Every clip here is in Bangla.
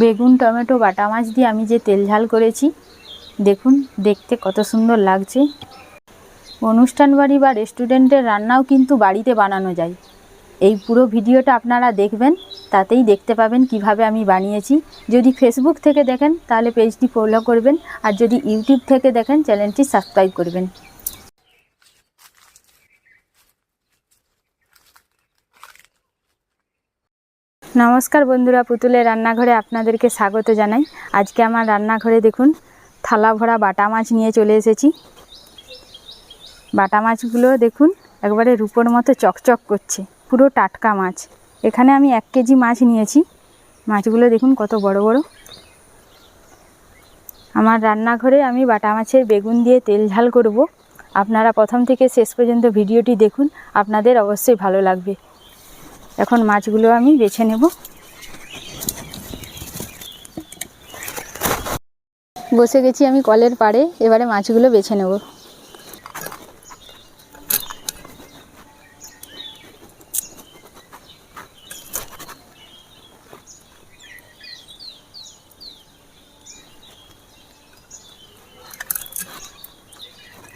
বেগুন, টমেটো, বাটা মাছ দিয়ে আমি যে তেল ঝাল করেছি, দেখুন, দেখতে কত সুন্দর লাগছে। অনুষ্ঠান বাড়ি বা রেস্টুরেন্টের রান্নাও কিন্তু বাড়িতে বানানো যায়। এই পুরো ভিডিওটা আপনারা দেখবেন, তাতেই দেখতে পাবেন কীভাবে আমি বানিয়েছি। যদি ফেসবুক থেকে দেখেন, তাহলে পেজটি ফলো করবেন, আর যদি ইউটিউব থেকে দেখেন, চ্যানেলটি সাবস্ক্রাইব করবেন। নমস্কার বন্ধুরা, পুতুলের রান্নাঘরে আপনাদেরকে স্বাগত জানাই। আজকে আমার রান্নাঘরে দেখুন, থালা ভরা বাটা মাছ নিয়ে চলে এসেছি। বাটা মাছগুলো দেখুন, একবারে রূপোর মতো চকচক করছে, পুরো টাটকা মাছ। এখানে আমি এক কেজি মাছ নিয়েছি। মাছগুলো দেখুন, কত বড় বড়। আমার রান্নাঘরে আমি বাটা মাছের বেগুন দিয়ে তেল ঝাল করব। আপনারা প্রথম থেকে শেষ পর্যন্ত ভিডিওটি দেখুন, আপনাদের অবশ্যই ভালো লাগবে। এখন মাছগুলো আমি বেছে নেব। বসে গেছি আমি কলের পাড়ে, এবারে মাছগুলো বেছে নেব।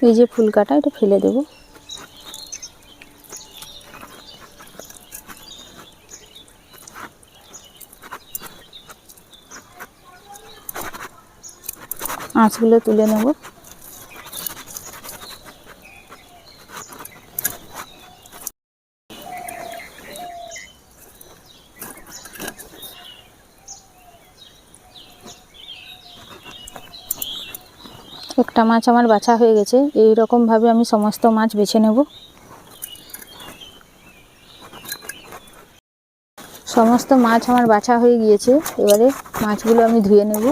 এই যে ফুল কাটা, এটা ফেলে দেবো। মাছগুলো তুলে নেব। একটা মাছ আমার বাছা হয়ে গেছে। এই রকমভাবে আমি সমস্ত মাছ বেছে নেব। সমস্ত মাছ আমার বাছা হয়ে গিয়েছে। এবারে মাছগুলো আমি ধুয়ে নেব।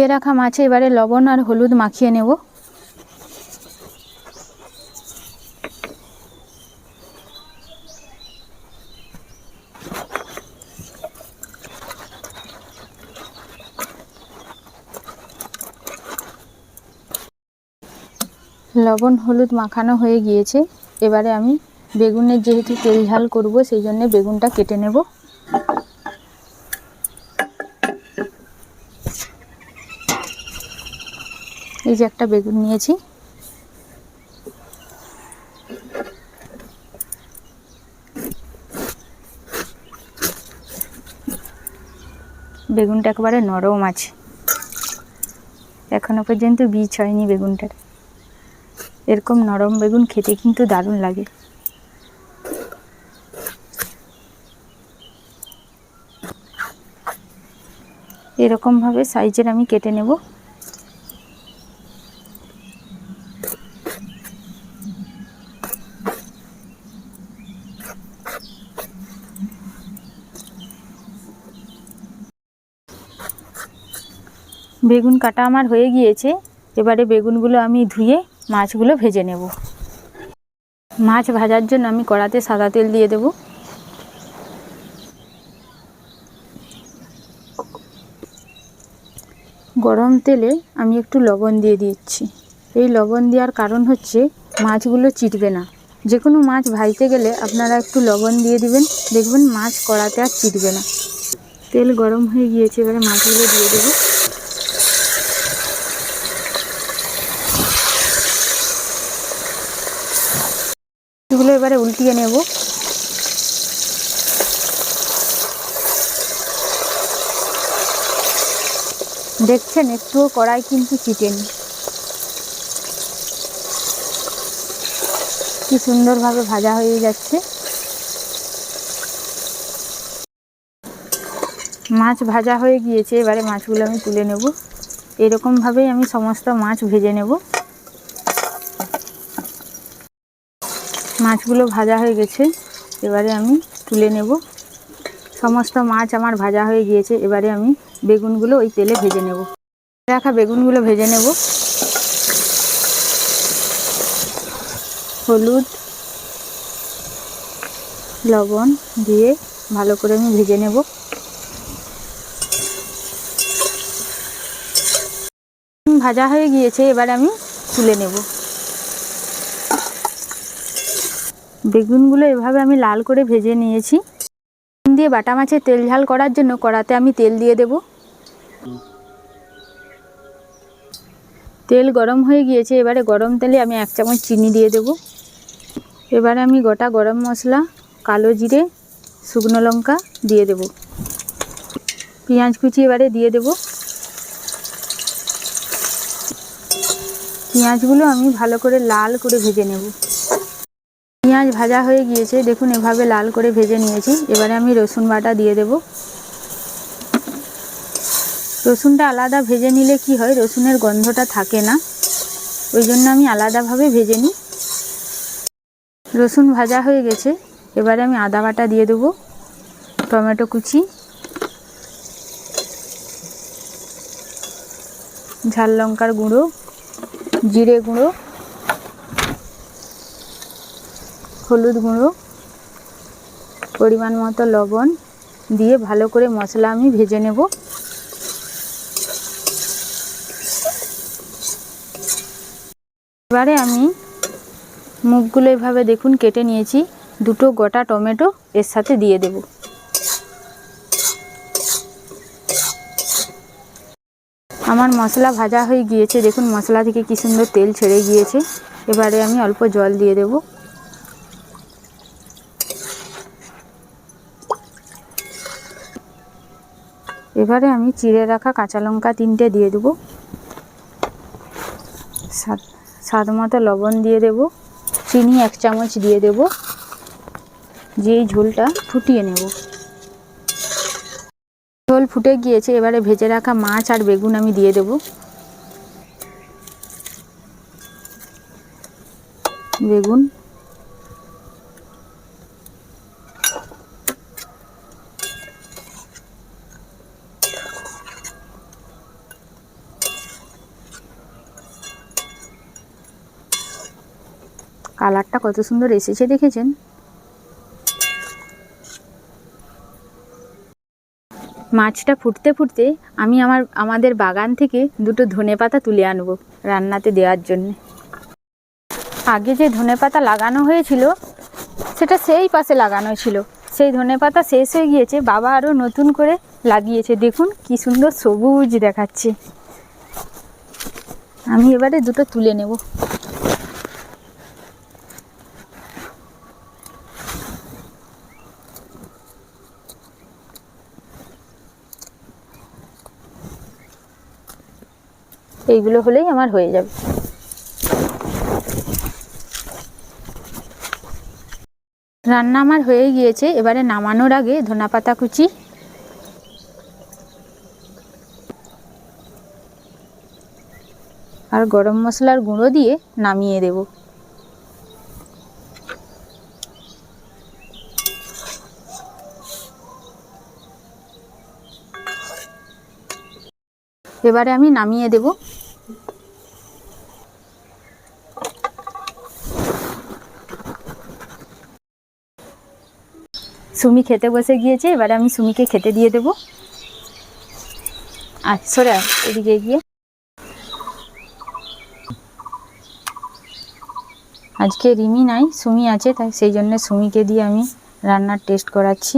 ধুয়ে রাখা মাছে, এবারে লবণ আর হলুদ মাখিয়ে নেব। লবণ, হলুদ মাখানো হয়ে গিয়েছে। এবারে আমি বেগুনের যেহেতু তেল ঝাল করব, সেই জন্য বেগুনটা কেটে নেব। এই যে একটা বেগুন নিয়েছি। বেগুনটা একেবারে নরম আছে। এখনও পর্যন্ত বীজ হয়নি বেগুনটার। এরকম নরম বেগুন খেতে কিন্তু দারুণ লাগে। এরকমভাবে সাইজের আমি কেটে নেব। বেগুন কাটা আমার হয়ে গিয়েছে, এবারে বেগুনগুলো আমি ধুয়ে মাছগুলো ভেজে নেব। মাছ ভাজার জন্য আমি কড়াতে সাদা তেল দিয়ে দেব। গরম তেলে আমি একটু লবণ দিয়ে দিচ্ছি। এই লবণ দেওয়ার কারণ হচ্ছে মাছগুলো চিটবে না। যে কোনো মাছ ভাজতে গেলে আপনারা একটু লবণ দিয়ে দিবেন, দেখবেন মাছ কড়াতে আর চিটবে না। তেল গরম হয়ে গিয়েছে, এবারে মাছগুলো দিয়ে দেবো। এবারে নেব। দেখছেন, একটুও কড়াই কিন্তু চিটেনি। কি সুন্দরভাবে ভাজা হয়ে যাচ্ছে। মাছ ভাজা হয়ে গিয়েছে, এবারে মাছগুলো আমি তুলে নেব। এরকমভাবেই আমি সমস্ত মাছ ভেজে নেব। মাছগুলো ভাজা হয়ে গেছে, এবারে আমি তুলে নেব। সমস্ত মাছ আমার ভাজা হয়ে গিয়েছে, এবারে আমি বেগুনগুলো ওই তেলে ভেজে নেব। রাখা বেগুনগুলো ভেজে নেব। হলুদ, লবণ দিয়ে ভালো করে আমি ভেজে নেব। ভাজা হয়ে গিয়েছে, এবার আমি তুলে নেব। বেগুনগুলো এভাবে আমি লাল করে ভেজে নিয়েছি। বেগুন দিয়ে বাটা মাছের তেল ঝাল করার জন্য কড়াতে আমি তেল দিয়ে দেব। তেল গরম হয়ে গিয়েছে, এবারে গরম তেলে আমি এক চামচ চিনি দিয়ে দেব। এবারে আমি গোটা গরম মশলা, কালো জিরে, শুকনো লঙ্কা দিয়ে দেব। পেঁয়াজ কুচি এবারে দিয়ে দেব। পেঁয়াজগুলো আমি ভালো করে লাল করে ভেজে নেব। পেঁয়াজ ভাজা হয়ে গিয়েছে। দেখুন, এভাবে লাল করে ভেজে নিয়েছি। এবারে আমি রসুন বাটা দিয়ে দেব। রসুনটা আলাদা ভেজে নিলে কি হয়? রসুনের গন্ধটা থাকে না। ওই জন্য আমি আলাদাভাবে ভেজে নিই। রসুন ভাজা হয়ে গেছে। এবারে আমি আদা বাটা দিয়ে দেবো। টমেটো কুচি। ঝাল লঙ্কার গুঁড়ো। জিরে গুঁড়ো। হলুদ গুঁড়ো, পরিমাণ মতো লবণ দিয়ে ভালো করে মশলা আমি ভেজে নেব। এবারে আমি মুখগুলো এভাবে দেখুন কেটে নিয়েছি, দুটো গোটা টমেটো এর সাথে দিয়ে দেব। আমার মশলা ভাজা হয়ে গিয়েছে, দেখুন মশলা থেকে কি সুন্দর তেল ছেড়ে গিয়েছে। এবারে আমি অল্প জল দিয়ে দেব। এবারে আমি চিড়ে রাখা কাঁচা লঙ্কা তিনটে দিয়ে দেব। স্বাদ স্বাদ মতো লবণ দিয়ে দেব। চিনি এক চামচ দিয়ে দেব। যেই ঝোলটা ফুটিয়ে নেব। ঝোল ফুটে গিয়েছে, এবারে ভেজে রাখা মাছ আর বেগুন আমি দিয়ে দেব। বেগুন কালারটা কত সুন্দর এসেছে দেখেছেন? মাছটা ফুটতে ফুটতে আমি আমার, আমাদের বাগান থেকে দুটো ধনেপাতা তুলে আনব রান্নাতে দেওয়ার জন্য। আগে যে ধনেপাতা লাগানো হয়েছিল, সেটা সেই পাশে লাগানো ছিল। সেই ধনেপাতা শেষ হয়ে গিয়েছে, বাবা আরও নতুন করে লাগিয়েছে। দেখুন কি সুন্দর সবুজ দেখাচ্ছে। আমি এবারে দুটো তুলে নেব। এইগুলো হলেই আমার হয়ে যাবে। রান্না আমার হয়ে গিয়েছে, এবারে নামানোর আগে ধনাপাতা কুচি। আর গরম মশলার গুঁড়ো দিয়ে নামিয়ে দেব। এবারে আমি নামিয়ে দেব। সুমি খেতে বসে গিয়েছে, এবারে আমি সুমিকে খেতে দিয়ে দেব। আচ্ছা সরে এদিকে গিয়ে আজকে রিমি নাই, সুমি আছে, তাই সেই জন্য সুমিকে দিয়ে আমি রান্নার টেস্ট করাচ্ছি।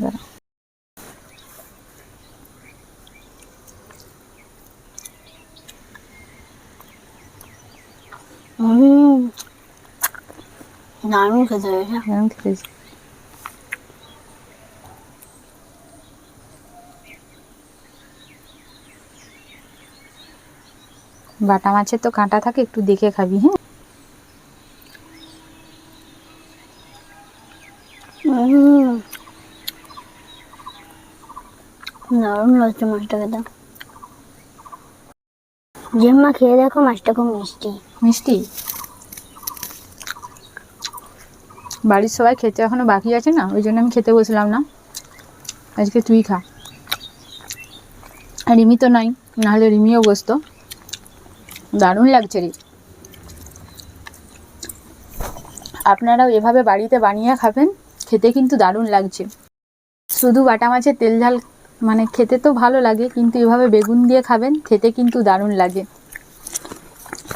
দাঁড়া। দারুণ খেতে হয়েছে কেমন খেয়েছি বাটা মাছের তো কাঁটা থাকে একটু দেখে খাবি হ্যাঁ? দারুণ লাগছে মাছটা খেতে। জেম্মা খেয়ে দেখো মাছটা খুব মিষ্টি। মিষ্টি? বাড়ির সবাই খেতে এখনও বাকি আছে না? ওই জন্য আমি খেতে বসলাম না। আজকে তুই খা। রিমি তো নাই, নাহলে রিমিও বসতো। দারুণ লাগছে রে। আপনারাও এভাবে বাড়িতে বানিয়ে খাবেন, খেতে কিন্তু দারুণ লাগছে। শুধু বাটা মাছের তেল ঝাল মানে খেতে তো ভালো লাগে, কিন্তু এভাবে বেগুন দিয়ে খাবেন, খেতে কিন্তু দারুণ লাগে।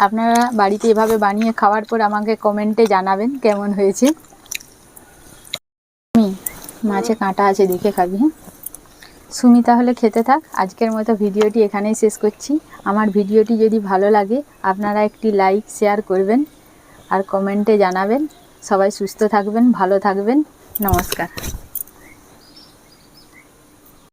আপনারা বাড়িতে এভাবে বানিয়ে খাওয়ার পর আমাকে কমেন্টে জানাবেন কেমন হয়েছে। মাছে কাঁটা আছে, দেখে খাবি হ্যাঁ? সুমি, তাহলে খেতে থাক। আজকের মতো ভিডিওটি এখানেই শেষ করছি। আমার ভিডিওটি যদি ভালো লাগে, আপনারা একটি লাইক, শেয়ার করবেন আর কমেন্টে জানাবেন। সবাই সুস্থ থাকবেন, ভালো থাকবেন। নমস্কার।